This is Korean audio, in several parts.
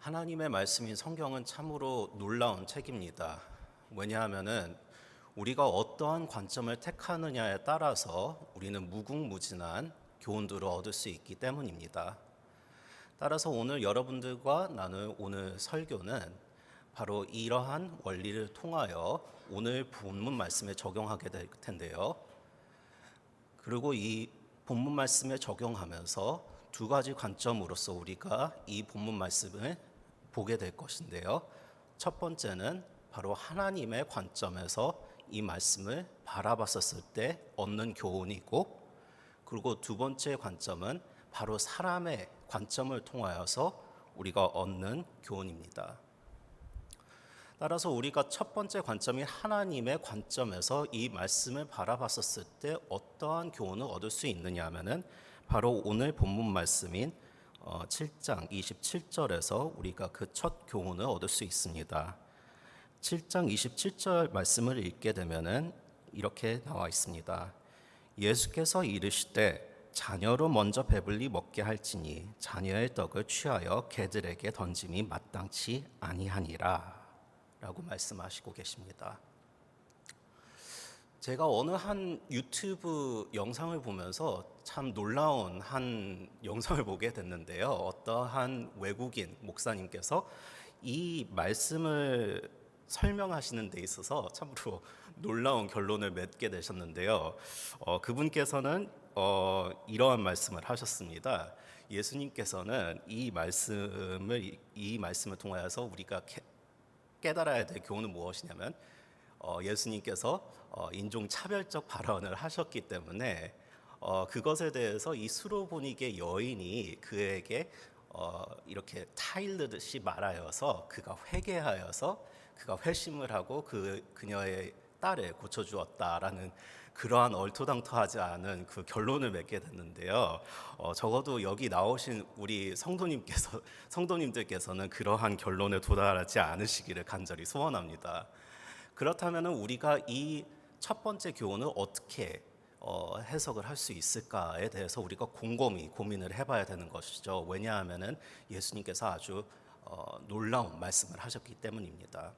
하나님의 말씀인 성경은 참으로 놀라운 책입니다. 왜냐하면은 우리가 어떠한 관점을 택하느냐에 따라서 우리는 무궁무진한 교훈들을 얻을 수 있기 때문입니다. 따라서 오늘 여러분들과 나눌 오늘 설교는 바로 이러한 원리를 통하여 오늘 본문 말씀에 적용하게 될 텐데요. 그리고 이 본문 말씀에 적용하면서 두 가지 관점으로서 우리가 이 본문 말씀을 보게 될 것인데요. 첫 번째는 바로 하나님의 관점에서 이 말씀을 바라봤었을 때 얻는 교훈이고, 그리고 두 번째 관점은 바로 사람의 관점을 통하여서 우리가 얻는 교훈입니다. 따라서 우리가 첫 번째 관점이 하나님의 관점에서 이 말씀을 바라봤었을 때 어떠한 교훈을 얻을 수 있느냐 하면은 바로 오늘 본문 말씀인 7장 27절에서 우리가 그 첫 교훈을 얻을 수 있습니다. 7장 27절 말씀을 읽게 되면은 이렇게 나와 있습니다. 예수께서 이르시되 자녀로 먼저 배불리 먹게 할지니 자녀의 떡을 취하여 개들에게 던짐이 마땅치 아니하니라 라고 말씀하시고 계십니다. 제가 어느 한 유튜브 영상을 보면서 참 놀라운 한 영상을 보게 됐는데요. 어떠한 외국인 목사님께서 이 말씀을 설명하시는 데 있어서 참으로 놀라운 결론을 맺게 되셨는데요. 어, 그분께서는 어, 이러한 말씀을 하셨습니다. 예수님께서는 이 말씀을 이 말씀을 통하여서 우리가 캐, 깨달아야 될 교훈은 무엇이냐면 어, 예수님께서 어, 인종 차별적 발언을 하셨기 때문에 어, 그것에 대해서 이 수로보니게 여인이 그에게 어, 이렇게 타일르듯이 말하여서 그가 회개하여서 그가 회심을 하고 그 그녀의 딸을 고쳐 주었다라는 그러한 얼토당토하지 않은 그 결론을 맺게 됐는데요. 어, 적어도 여기 나오신 우리 성도님께서 성도님들께서는 그러한 결론에 도달하지 않으시기를 간절히 소원합니다. 그렇다면 우리가 이 첫 번째 교훈을 어떻게 어, 해석을 할 수 있을까에 대해서 우리가 곰곰이 고민을 해봐야 되는 것이죠. 왜냐하면은 예수님께서 아주 어, 놀라운 말씀을 하셨기 때문입니다.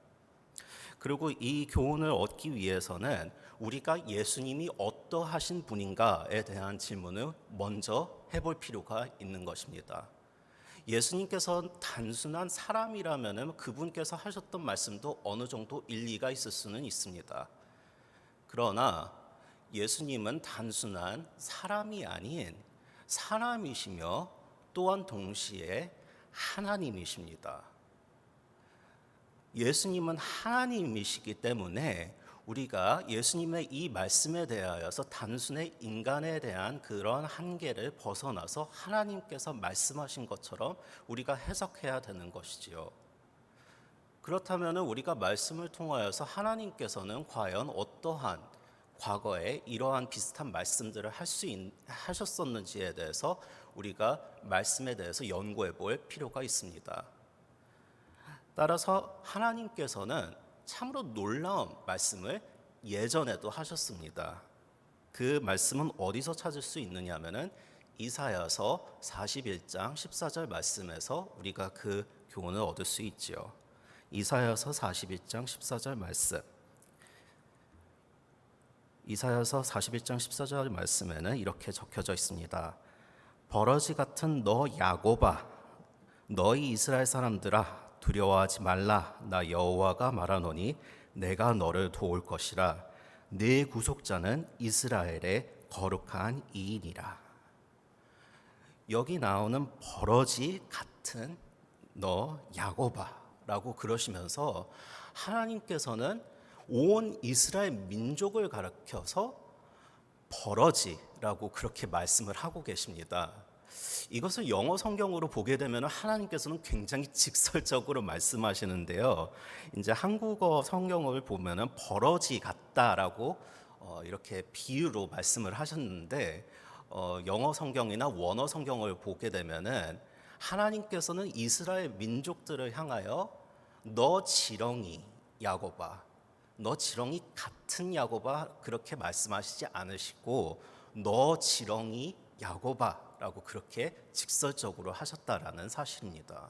그리고 이 교훈을 얻기 위해서는 우리가 예수님이 어떠하신 분인가에 대한 질문을 먼저 해볼 필요가 있는 것입니다. 예수님께서 단순한 사람이라면 그분께서 하셨던 말씀도 어느 정도 일리가 있을 수는 있습니다. 그러나 예수님은 단순한 사람이 아닌 사람이시며 또한 동시에 하나님이십니다. 예수님은 하나님이시기 때문에 우리가 예수님의 이 말씀에 대하여서 단순히 인간에 대한 그런 한계를 벗어나서 하나님께서 말씀하신 것처럼 우리가 해석해야 되는 것이지요. 그렇다면 우리가 말씀을 통하여서 하나님께서는 과연 어떠한 과거에 이러한 비슷한 말씀들을 할 수 하셨었는지에 대해서 우리가 말씀에 대해서 연구해 볼 필요가 있습니다. 따라서 하나님께서는 참으로 놀라운 말씀을 예전에도 하셨습니다. 그 말씀은 어디서 찾을 수 있느냐면은 이사야서 41장 14절 말씀에서 우리가 그 교훈을 얻을 수 있지요. 이사야서 41장 14절 말씀. 이사야서 41장 14절 말씀에는 이렇게 적혀져 있습니다. 버러지 같은 너 야고바 너희 이스라엘 사람들아 두려워하지 말라. 나 여호와가 말하노니 내가 너를 도울 것이라. 내 구속자는 이스라엘의 거룩한 이인이라. 여기 나오는 버러지 같은 너 야고바라고 그러시면서 하나님께서는 온 이스라엘 민족을 가르켜서 버러지라고 그렇게 말씀을 하고 계십니다. 이것을 영어 성경으로 보게 되면 하나님께서는 굉장히 직설적으로 말씀하시는데요. 이제 한국어 성경을 보면은 버러지 같다라고 어, 이렇게 비유로 말씀을 하셨는데 어, 영어 성경이나 원어 성경을 보게 되면은 하나님께서는 이스라엘 민족들을 향하여 너 지렁이 야고바 너 지렁이 같은 야고바 그렇게 말씀하시지 않으시고 너 지렁이 야고바 라고 그렇게 직설적으로 하셨다라는 사실입니다.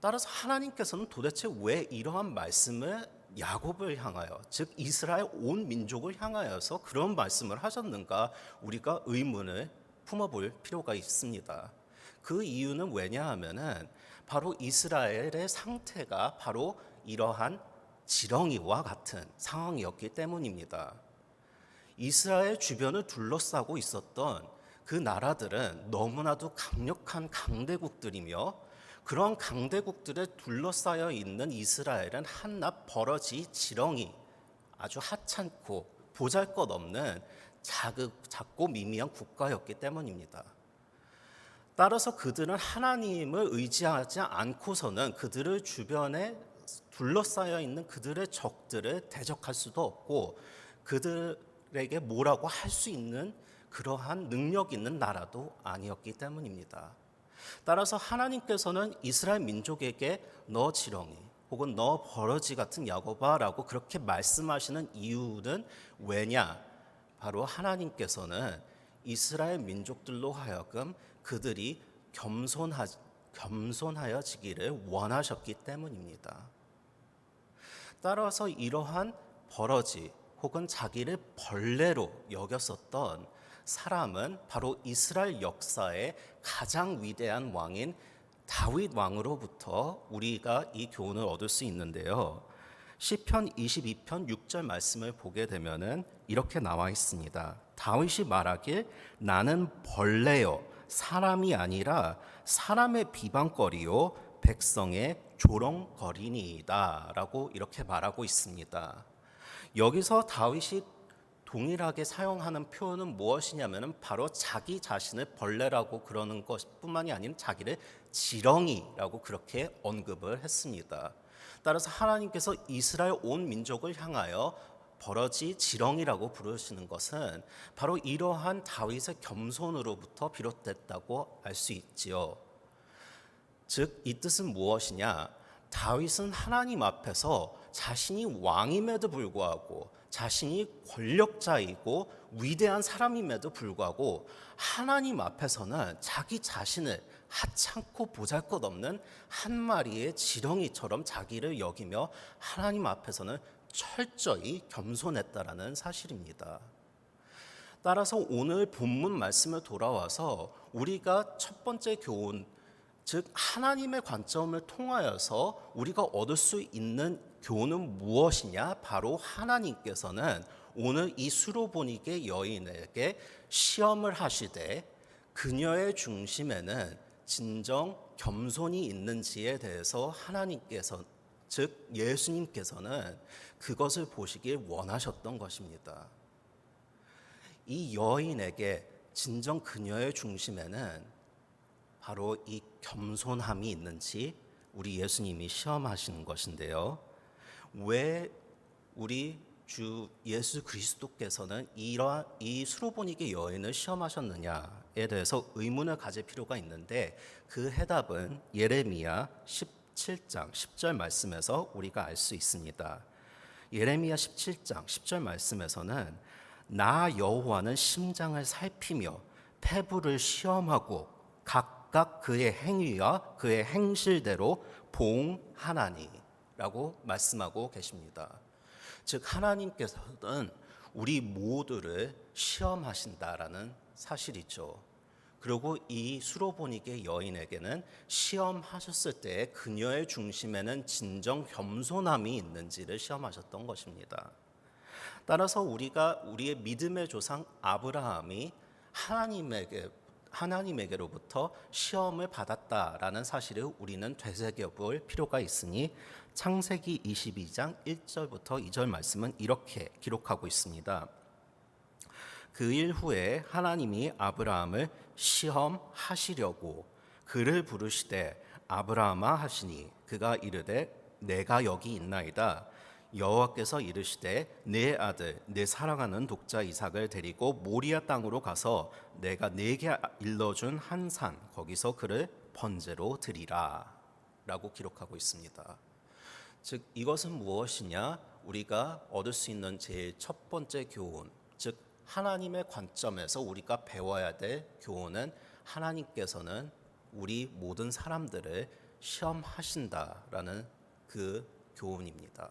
따라서 하나님께서는 도대체 왜 이러한 말씀을 야곱을 향하여 즉 이스라엘 온 민족을 향하여서 그런 말씀을 하셨는가 우리가 의문을 품어볼 필요가 있습니다. 그 이유는 왜냐하면은 바로 이스라엘의 상태가 바로 이러한 지렁이와 같은 상황이었기 때문입니다. 이스라엘 주변을 둘러싸고 있었던 그 나라들은 너무나도 강력한 강대국들이며 그런 강대국들에 둘러싸여 있는 이스라엘은 한낱 버러지 지렁이 아주 하찮고 보잘 것 없는 자극, 작고 미미한 국가였기 때문입니다. 따라서 그들은 하나님을 의지하지 않고서는 그들을 주변에 둘러싸여 있는 그들의 적들을 대적할 수도 없고 그들에게 뭐라고 할 수 있는 그러한 능력 있는 나라도 아니었기 때문입니다. 따라서 하나님께서는 이스라엘 민족에게 너 지렁이 혹은 너 버러지 같은 야곱아라고 그렇게 말씀하시는 이유는 왜냐? 바로 하나님께서는 이스라엘 민족들로 하여금 그들이 겸손하, 겸손하여지기를 원하셨기 때문입니다. 따라서 이러한 버러지 혹은 자기를 벌레로 여겼었던 사람은 바로 이스라엘 역사의 가장 위대한 왕인 다윗 왕으로부터 우리가 이 교훈을 얻을 수 있는데요. 시편 22편 6절 말씀을 보게 되면은 이렇게 나와 있습니다. 다윗이 말하길 나는 벌레요 사람이 아니라 사람의 비방거리요 백성의 조롱거리니이다라고 이렇게 말하고 있습니다. 여기서 다윗이 동일하게 사용하는 표현은 무엇이냐면은 바로 자기 자신을 벌레라고 그러는 것뿐만이 아닌 자기를 지렁이라고 그렇게 언급을 했습니다. 따라서 하나님께서 이스라엘 온 민족을 향하여 버러지 지렁이라고 부르시는 것은 바로 이러한 다윗의 겸손으로부터 비롯됐다고 알 수 있지요. 즉 이 뜻은 무엇이냐? 다윗은 하나님 앞에서 자신이 왕임에도 불구하고 자신이 권력자이고 위대한 사람임에도 불구하고 하나님 앞에서는 자기 자신을 하찮고 보잘것없는 한 마리의 지렁이처럼 자기를 여기며 하나님 앞에서는 철저히 겸손했다라는 사실입니다. 따라서 오늘 본문 말씀을 돌아와서 우리가 첫 번째 교훈 즉 하나님의 관점을 통하여서 우리가 얻을 수 있는 교훈은 무엇이냐? 바로 하나님께서는 오늘 이 수로보니게 여인에게 시험을 하시되 그녀의 중심에는 진정 겸손이 있는지에 대해서 하나님께서 즉 예수님께서는 그것을 보시길 원하셨던 것입니다. 이 여인에게 진정 그녀의 중심에는 바로 이 겸손함이 있는지 우리 예수님이 시험하시는 것인데요. 왜 우리 주 예수 그리스도께서는 이러한 이 수로보니게 여인을 시험하셨느냐에 대해서 의문을 가질 필요가 있는데 그 해답은 예레미야 17장 10절 말씀에서 우리가 알 수 있습니다. 예레미야 17장 10절 말씀에서는 나 여호와는 심장을 살피며 폐부를 시험하고 각 각 그의 행위와 그의 행실대로 봉하나니라고 말씀하고 계십니다. 즉 하나님께서는 우리 모두를 시험하신다라는 사실이죠. 그리고 이 수로보니게 여인에게는 시험하셨을 때 그녀의 중심에는 진정 겸손함이 있는지를 시험하셨던 것입니다. 따라서 우리가 우리의 믿음의 조상 아브라함이 하나님에게 하나님에게로부터 시험을 받았다라는 사실을 우리는 되새겨 볼 필요가 있으니 창세기 22장 1절부터 2절 말씀은 이렇게 기록하고 있습니다. 그 일 후에 하나님이 아브라함을 시험하시려고 그를 부르시되 아브라함아 하시니 그가 이르되 내가 여기 있나이다 여호와께서 이르시되 내 아들 내 사랑하는 독자 이삭을 데리고 모리아 땅으로 가서 내가 네게 일러준 한 산 거기서 그를 번제로 드리라라고 기록하고 있습니다. 즉 이것은 무엇이냐? 우리가 얻을 수 있는 제일 첫 번째 교훈, 즉 하나님의 관점에서 우리가 배워야 될 교훈은 하나님께서는 우리 모든 사람들을 시험하신다라는 그 교훈입니다.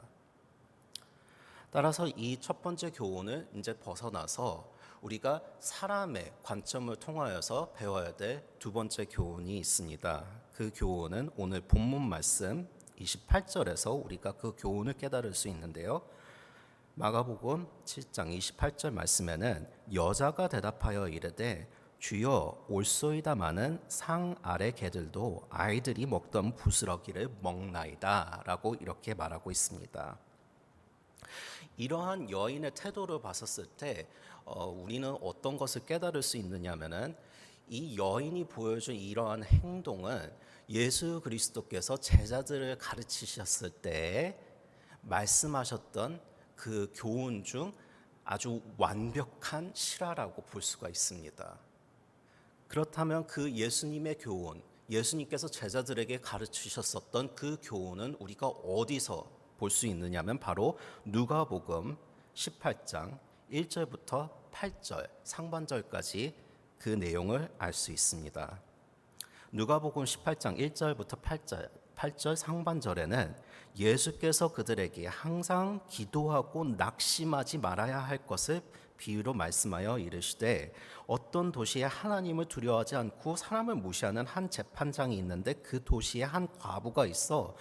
따라서 이 첫 번째 교훈을 이제 벗어나서 우리가 사람의 관점을 통하여서 배워야 될 두 번째 교훈이 있습니다. 그 교훈은 오늘 본문 말씀 28절에서 우리가 그 교훈을 깨달을 수 있는데요. 마가복음 7장 28절 말씀에는 여자가 대답하여 이르되 주여 올소이다마는 상 아래 개들도 아이들이 먹던 부스러기를 먹나이다라고 이렇게 말하고 있습니다. 이러한 여인의 태도를 봤었을 때 어, 우리는 어떤 것을 깨달을 수 있느냐면은 이 여인이 보여준 이러한 행동은 예수 그리스도께서 제자들을 가르치셨을 때 말씀하셨던 그 교훈 중 아주 완벽한 실화라고 볼 수가 있습니다. 그렇다면 그 예수님의 교훈, 예수님께서 제자들에게 가르치셨었던 그 교훈은 우리가 어디서 볼 수 있느냐면 바로 누가복음 18장 1절부터 8절 상반절까지 그 내용을 알 수 있습니다. 누가복음 18장 1절부터 8절 8절 상반절에는 예수께서 그들에게 항상 기도하고 낙심하지 말아야 할 것을 비유로 말씀하여 이르시되 어떤 도시에 하나님을 두려워하지 않고 사람을 무시하는 한 재판장이 있는데 그 도시에 한 과부가 있어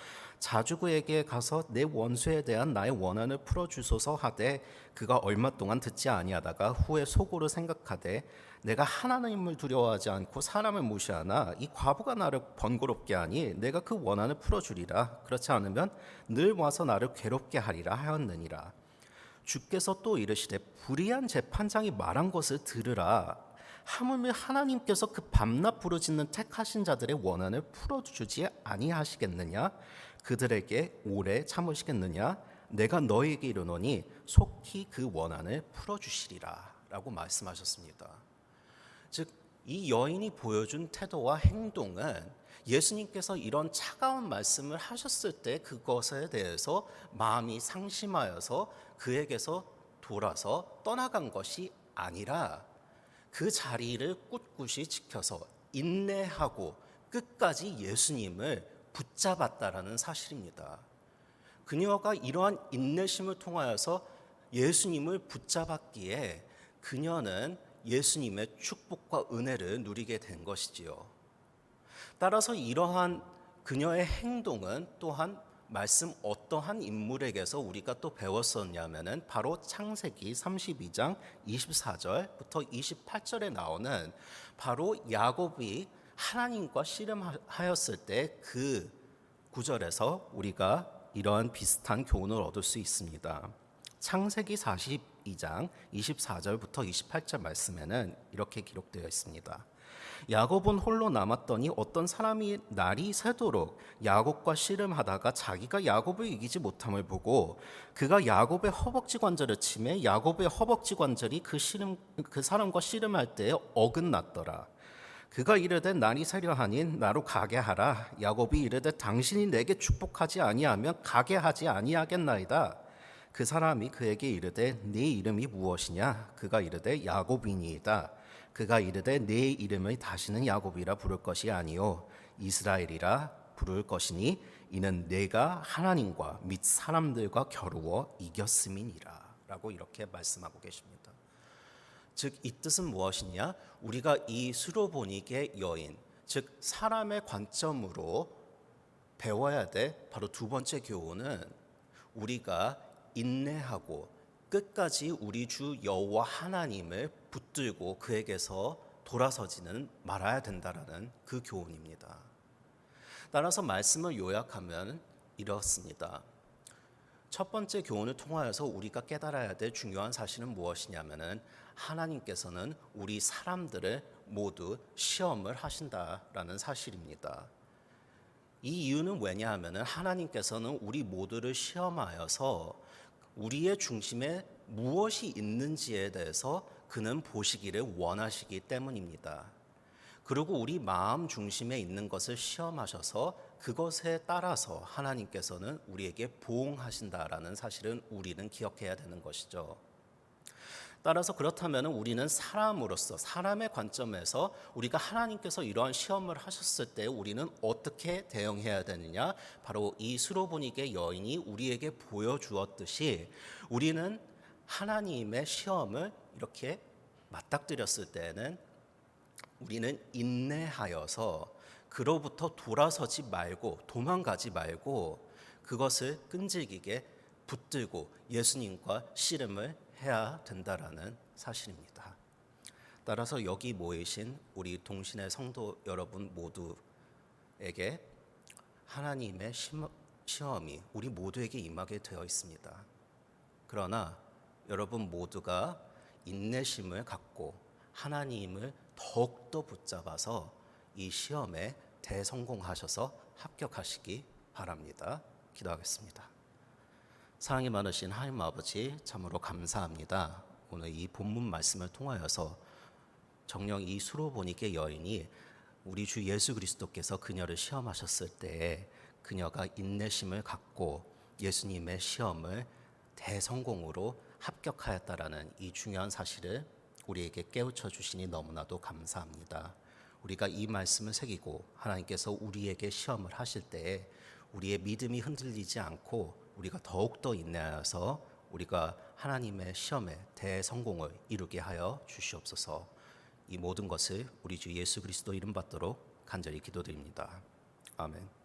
자주 그에게 가서 내 원수에 대한 나의 원한을 풀어 주소서 하되 그가 얼마 동안 듣지 아니하다가 후에 속으로 생각하되 내가 하나님을 두려워하지 않고 사람을 무시하나 이 과부가 나를 번거롭게 하니 내가 그 원한을 풀어 주리라. 그렇지 않으면 늘 와서 나를 괴롭게 하리라 하였느니라. 주께서 또 이르시되 불의한 재판장이 말한 것을 들으라 하물며 하나님께서 그 밤낮 부르짖는 택하신 자들의 원한을 풀어주지 아니하시겠느냐 그들에게 오래 참으시겠느냐 내가 너에게 이르노니 속히 그 원한을 풀어주시리라라고 말씀하셨습니다. 즉 이 여인이 보여준 태도와 행동은 예수님께서 이런 차가운 말씀을 하셨을 때 그것에 대해서 마음이 상심하여서 그에게서 돌아서 떠나간 것이 아니라 그 자리를 꿋꿋이 지켜서 인내하고 끝까지 예수님을 붙잡았다라는 사실입니다. 그녀가 이러한 인내심을 통하여서 예수님을 붙잡았기에 그녀는 예수님의 축복과 은혜를 누리게 된 것이지요. 따라서 이러한 그녀의 행동은 또한 말씀 어떠한 인물에게서 우리가 또 배웠었냐면은 바로 창세기 32장 24절부터 28절에 나오는 바로 야곱이 하나님과 씨름하였을 때 그 구절에서 우리가 이러한 비슷한 교훈을 얻을 수 있습니다. 창세기 42장 24절부터 28절 말씀에는 이렇게 기록되어 있습니다. 야곱은 홀로 남았더니 어떤 사람이 날이 새도록 야곱과 씨름하다가 자기가 야곱을 이기지 못함을 보고 그가 야곱의 허벅지 관절을 치매 야곱의 허벅지 관절이 그 씨름 그 사람과 씨름할 때에 어긋났더라. 그가 이르되 날이 새려 하니 나로 가게 하라. 야곱이 이르되 당신이 내게 축복하지 아니하면 가게 하지 아니하겠나이다. 그 사람이 그에게 이르되 네 이름이 무엇이냐? 그가 이르되 야곱이니이다. 그가 이르되 내 이름을 다시는 야곱이라 부를 것이 아니요 이스라엘이라 부를 것이니 이는 내가 하나님과 및 사람들과 겨루어 이겼음이니라라고 이렇게 말씀하고 계십니다. 즉 이 뜻은 무엇이냐? 우리가 이 수로보닉의 여인, 즉 사람의 관점으로 배워야 될 바로 두 번째 교훈은 우리가 인내하고 끝까지 우리 주 여호와 하나님을 붙들고 그에게서 돌아서지는 말아야 된다라는 그 교훈입니다. 따라서 말씀을 요약하면 이렇습니다. 첫 번째 교훈을 통하여서 우리가 깨달아야 될 중요한 사실은 무엇이냐면은 하나님께서는 우리 사람들을 모두 시험을 하신다라는 사실입니다. 이 이유는 왜냐하면은 하나님께서는 우리 모두를 시험하여서 우리의 중심에 무엇이 있는지에 대해서 그는 보시기를 원하시기 때문입니다. 그리고 우리 마음 중심에 있는 것을 시험하셔서 그것에 따라서 하나님께서는 우리에게 보응하신다라는 사실은 우리는 기억해야 되는 것이죠. 따라서 그렇다면 우리는 사람으로서 사람의 관점에서 우리가 하나님께서 이러한 시험을 하셨을 때 우리는 어떻게 대응해야 되느냐? 바로 이 수로보니게 여인이 우리에게 보여주었듯이 우리는 하나님의 시험을 이렇게 맞닥뜨렸을 때는 우리는 인내하여서 그로부터 돌아서지 말고 도망가지 말고 그것을 끈질기게 붙들고 예수님과 씨름을 해야 된다라는 사실입니다. 따라서 여기 모이신 우리 동신의 성도 여러분 모두에게 하나님의 심- 시험이 우리 모두에게 임하게 되어 있습니다. 그러나 여러분 모두가 인내심을 갖고 하나님을 더욱더 붙잡아서 이 시험에 대성공하셔서 합격하시기 바랍니다. 기도하겠습니다. 사랑이 많으신 하나님 아버지 참으로 감사합니다. 오늘 이 본문 말씀을 통하여서 정령 이 수로보니게 여인이 우리 주 예수 그리스도께서 그녀를 시험하셨을 때에 그녀가 인내심을 갖고 예수님의 시험을 대성공으로 합격하였다라는 이 중요한 사실을 우리에게 깨우쳐 주시니 너무나도 감사합니다. 우리가 이 말씀을 새기고 하나님께서 우리에게 시험을 하실 때에 우리의 믿음이 흔들리지 않고 우리가 더욱더 인내하여서 우리가 하나님의 시험에 대성공을 이루게 하여 주시옵소서. 이 모든 것을 우리 주 예수 그리스도 이름 받도록 간절히 기도드립니다. 아멘.